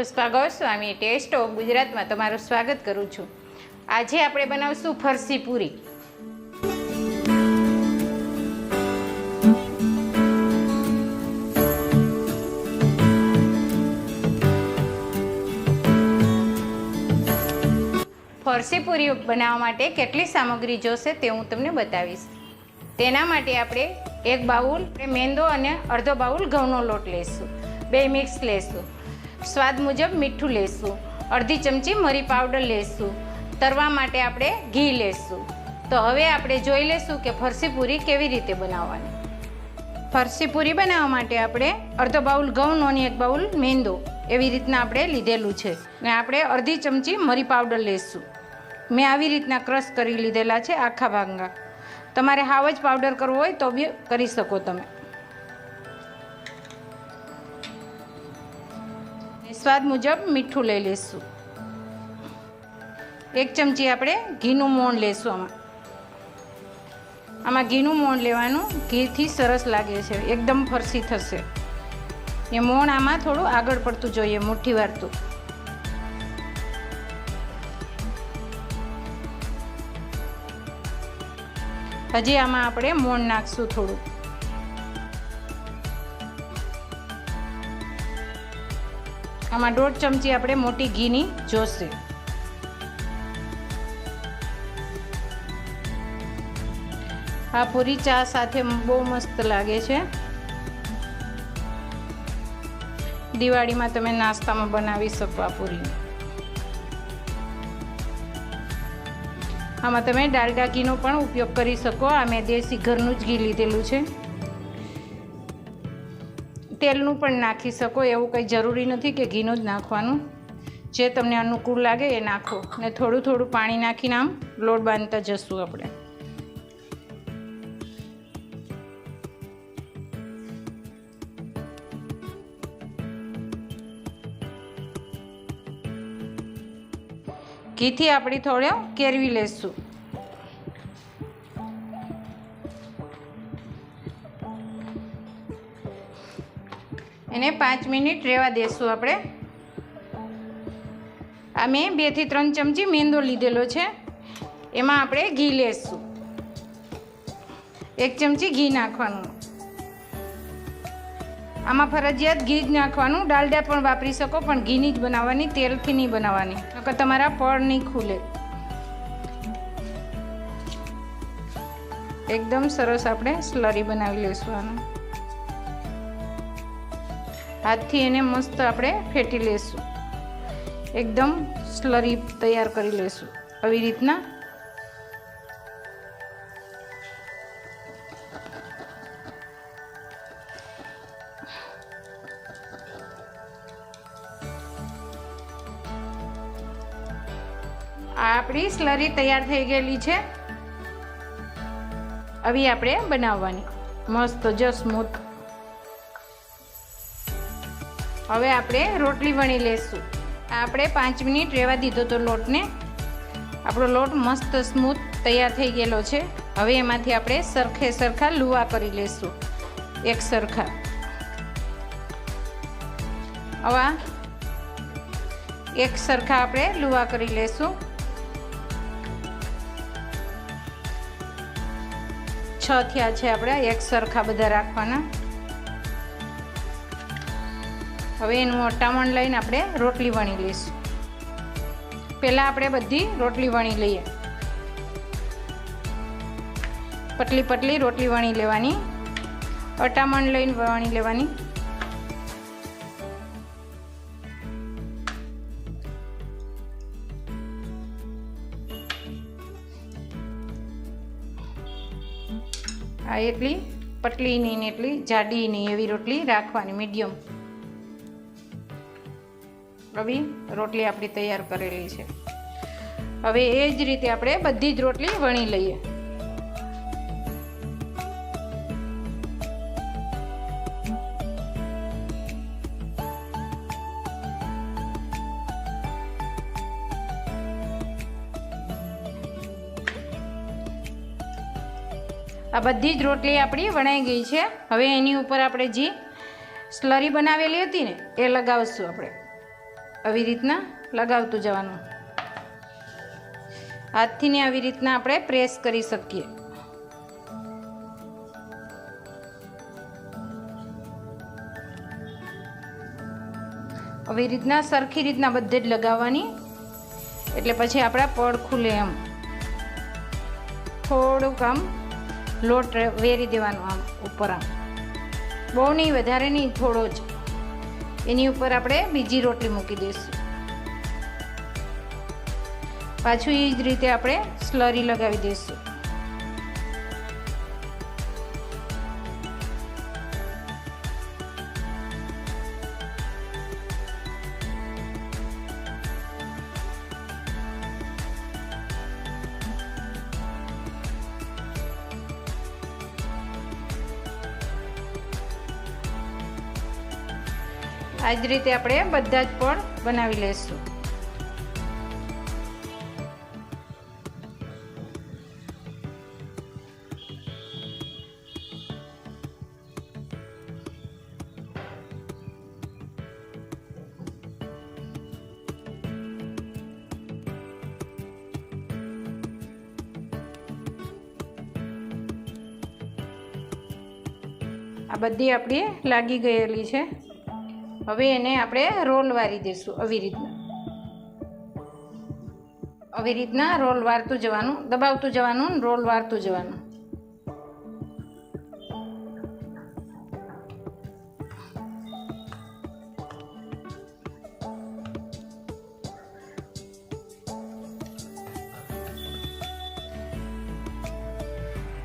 Pushpa Goswami test of ગુજરાતમાં તમારું સ્વાગત કરું છું. આજે આપણે બનાવશું ફરસી પૂરી. ફરસી પૂરી બનાવવા માટે કેટલી સામગ્રી જોશે તે હું તમને બતાવીશ. તેના માટે આપણે એક બાઉલ મેંદો અને અડધો બાઉલ ઘઉંનો લોટ લઈશું. બે મિક્સ લેશું સ્વાદ મુજબ મીઠું લેશું. અડધી ચમચી મરી પાવડર લેશું. તરવા માટે આપણે ઘી લેશું. તો હવે આપણે જોઈ લેશું કે ફરસી પૂરી કેવી રીતે બનાવવાની. ફરસી પૂરી બનાવવા માટે આપણે અડધો બાઉલ ઘઉંનો અને એક બાઉલ મેંદો એવી રીતના આપણે લીધેલું છે. ને આપણે અડધી ચમચી મરી પાવડર લેશું. મેં આવી રીતના ક્રશ કરી લીધેલા છે આખા ભાગમાં તમારે હાવ જ પાવડર કરવો હોય તો બી કરી શકો તમે. સ્વાદ મુજબ મીઠું લઈ લઈશું એક ચમચી આપણે ઘીનું મોણ લેશું આમાં. આમાં ઘીનું મોણ લેવાનું ઘીથી સરસ લાગે છે, એકદમ ફરસી થશે. એ મોણ આમાં થોડું આગળ પડતું જોઈએ, મુઠ્ઠી વારતું. હજી આમાં આપણે મોણ નાખશું થોડું. આમાં દોઢ ચમચી આપણે મોટી ઘીની જોશે. આ પૂરી ચા સાથે બહુ મસ્ત લાગે છે. દિવાળીમાં તમે નાસ્તામાં બનાવી શકો આ પૂરી. આમાં તમે ડાલડા ઘીનો પણ ઉપયોગ કરી શકો. આ મેં દેશી ઘરનું જ ઘી લીધેલું છે. તેલનું પણ નાખી શકો, એવું કંઈ જરૂરી નથી કે ઘીનું જ નાખવાનું. જે તમને અનુકૂળ લાગે એ નાખો. ને થોડું થોડું પાણી નાખીને આમ લોટ બાંધતા જશું આપણે. ઘીથી આપણી થોડો કેરવી લેશું. એને પાંચ મિનિટ રહેવા દેશું આપણે. આ મેં બેથી ત્રણ ચમચી મેંદો લીધેલો છે. એમાં આપણે ઘી લેશું. એક ચમચી ઘી નાખવાનું. આમાં ફરજિયાત ઘી જ નાખવાનું. ડાલડા પણ વાપરી શકો, પણ ઘીની જ બનાવવાની, તેલથી નહીં બનાવવાની. નકર તમારા પળ નહીં ખુલે. એકદમ સરસ આપણે સ્લરી બનાવી લઈશું આનું. હાથથી એને મસ્ત આપણે ફેટી લઈશું એકદમ સ્લરી તૈયાર કરી લઈશું આવી રીતના. આ આપણી સ્લરી તૈયાર થઈ ગયેલી છે. આવી આપણે બનાવવાની. મસ્ત જ સ્મૂથ હવે આપણે રોટલી વણી લેશું. આપણે પાંચ મિનિટ રહેવા દીધો તો લોટને. આપણો લોટ મસ્ત સ્મૂથ તૈયાર થઈ ગયેલો છે. હવે એમાંથી આપણે સરખે સરખા લુવા કરી લેશું. એક સરખા. આવા એક સરખા આપણે લુવા કરી લેશું. છ થયા છે આપણે, એક સરખા બધા રાખવાના. હવે એનું અટામણ લઈને આપણે રોટલી વણી લઈશું. પહેલાં આપણે બધી રોટલી વણી લઈએ. પતલી પતલી રોટલી વણી લેવાની. અટામણ લઈને વણી લેવાની. આ એટલી પટલી નહીં એટલી જાડી નહીં એવી રોટલી રાખવાની, મીડિયમ. આવી રોટલી આપણી તૈયાર કરેલી છે. હવે એ જ રીતે આપણે બધી જ રોટલી વણી લઈએ. આ બધી જ રોટલી આપણી વણાઈ ગઈ છે. હવે એની ઉપર આપણે જે સ્લરી બનાવેલી હતી ને, એ લગાવશું આપણે. આવી રીતના લગાવતું જવાનું. હાથથી ને આવી રીતના આપણે પ્રેસ કરી શકીએ. આવી રીતના સરખી રીતના બધે જ લગાવવાની. એટલે પછી આપણા પડ ખુલે એમ. થોડુંક આમ લોટ વેરી દેવાનો આમ ઉપર આમ. બહુ નહીં, વધારે નહીં, થોડો જ. એની ઉપર આપણે બીજી રોટલી મૂકી દઈશું. પાછું એ જ રીતે આપણે સ્લરી લગાવી દઈશું. આ જ રીતે આપણે બધા જ પણ બનાવી લઈશું આ બધી આપણી લાગી ગયેલી છે. હવે એને આપણે રોલ વારી દઈશું આવી રીતના. આવી રીતના રોલ વારતું જવાનું, દબાવતું જવાનું રોલ વારતું જવાનું.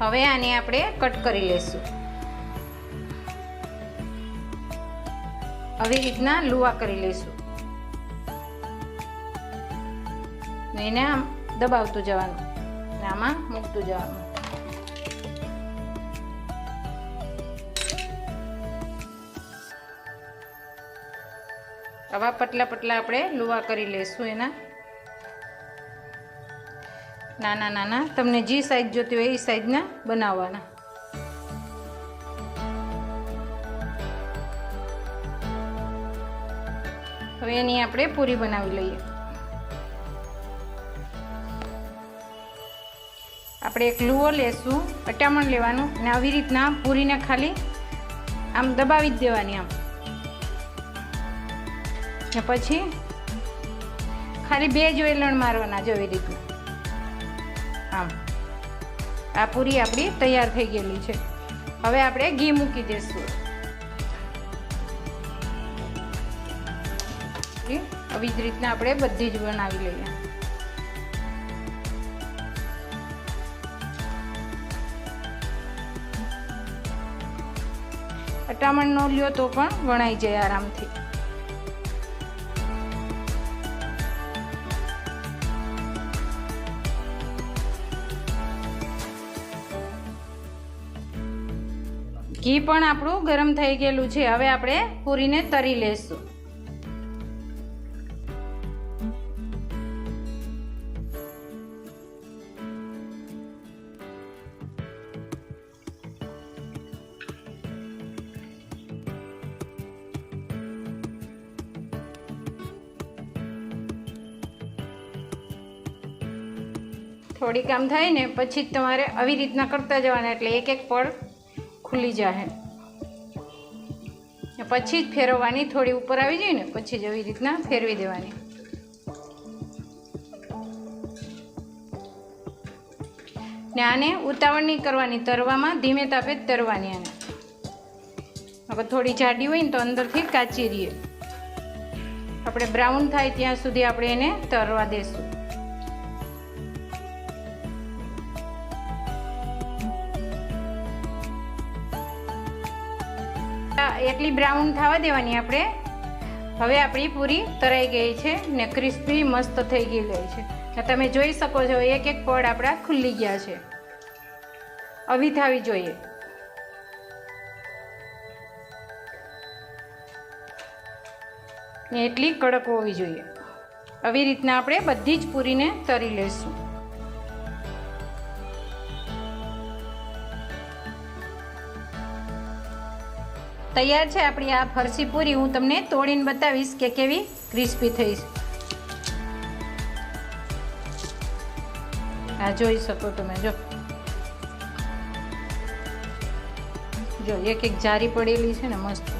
હવે આને આપણે કટ કરી લઈશું આવી રીતના લુવા કરી લઈશું. એને આમ દબાવતું જવાનું. ને આમાં મૂકતું જવાનું. આવા પતલા પતલા આપણે લુવા કરી લઈશું એના. નાના નાના, તમને જે સાઈઝ જોતી હોય એ સાઈઝના બનાવવાના. હવે એની આપણે પૂરી બનાવી લઈએ. આપણે એક લુઓ લેશું, અટામણ લેવાનું અને આવી રીતના પૂરીને ખાલી આમ દબાવી જ દેવાની આમ. ને પછી ખાલી બે જ વેલણ મારવાના જો એવી રીતના. આમ. આ પૂરી આપણી તૈયાર થઈ ગયેલી છે. હવે આપણે ઘી મૂકી દઈશું આવી જ રીતના આપણે બધી જ બનાવી લઈએ. અટામણ નો લ્યો તો પણ વણાઈ જાય આરામથી. ઘી પણ આપણું ગરમ થઈ ગયેલું છે. હવે આપણે પૂરીને તરી લેશું. થોડીક આમ થાય ને, પછી જ તમારે આવી રીતના કરતા જવાના, એટલે એક એક પડ ખુલી જાય પછી જ ફેરવવાની, થોડી ઉપર આવી જાય ને, પછી જ આવી રીતના ફેરવી દેવાની. ને આને ઉતાવળ નહીં કરવાની, તરવામાં ધીમે તાપે તરવાની આને. હવે થોડી જાડી હોય ને, તો અંદરથી કાચી રહીએ. આપણે બ્રાઉન થાય ત્યાં સુધી આપણે એને તરવા દેશું. એટલી બ્રાઉન થવા દેવાની આપણે. હવે આપણી પૂરી તરાઈ ગઈ છે ને ક્રિસ્પી મસ્ત થઈ ગઈ ગઈ છે. તમે જોઈ શકો છો, એક એક પડ આપણા ખુલ્લી ગયા છે. આવી થવી જોઈએ. ને એટલી કડક હોવી જોઈએ. આવી રીતના આપણે બધી જ પૂરીને તરી લઈશું. તૈયાર છે આપણી આ ફરસી પૂરી. હું તમને તોડીને બતાવીશ કે કેવી ક્રિસ્પી થઈશ. આ જોઈ શકો તમે, જો. જો એક એક જારી પડેલી છે ને, મસ્ત.